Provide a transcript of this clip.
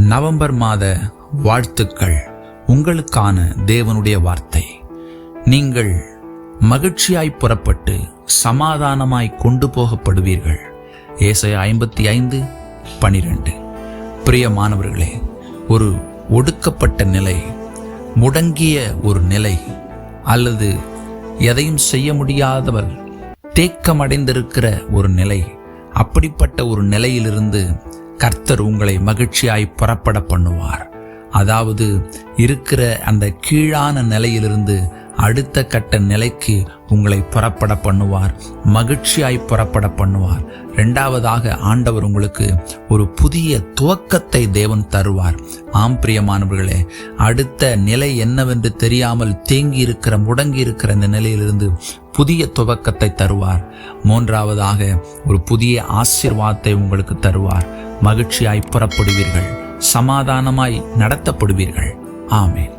November மாத வாழ்த்துக்கள். உங்களுக்கான தேவனுடைய வார்த்தை. நீங்கள் மகிழ்ச்சியாய் புறப்பட்டு சமாதானமாய் கொண்டு போகப்படுவீர்கள். ஏசாயா ஐம்பத்தி ஐந்து பனிரெண்டு. பிரியமானவர்களே ஒரு ஒடுக்கப்பட்ட நிலை முடங்கிய ஒரு நிலை அல்லது எதையும் செய்ய முடியாதவர் தேக்கமடைந்திருக்கிற ஒரு நிலை அப்படிப்பட்ட ஒரு நிலையிலிருந்து கர்த்தர் உங்களை மகிழ்ச்சியாய் புறப்பட பண்ணுவார். அதாவது இருக்கிற அந்த கீழான நிலையிலிருந்து அடுத்த கட்ட நிலைக்கு உங்களை புறப்பட பண்ணுவார். மகிழ்ச்சியாய் புறப்பட பண்ணுவார். ரெண்டாவதாக ஆண்டவர் உங்களுக்கு ஒரு புதிய துவக்கத்தை தேவன் தருவார். ஆம் பிரியமானவர்களே அடுத்த நிலை என்னவென்று தெரியாமல் தேங்கி இருக்கிற முடங்கி இருக்கிற இந்த நிலையிலிருந்து புதிய துவக்கத்தை தருவார். மூன்றாவதாக ஒரு புதிய ஆசிர்வாதத்தை உங்களுக்கு தருவார். மகிழ்ச்சியாய் புறப்படுவீர்கள். சமாதானமாய் நடத்தப்படுவீர்கள். ஆமேன்.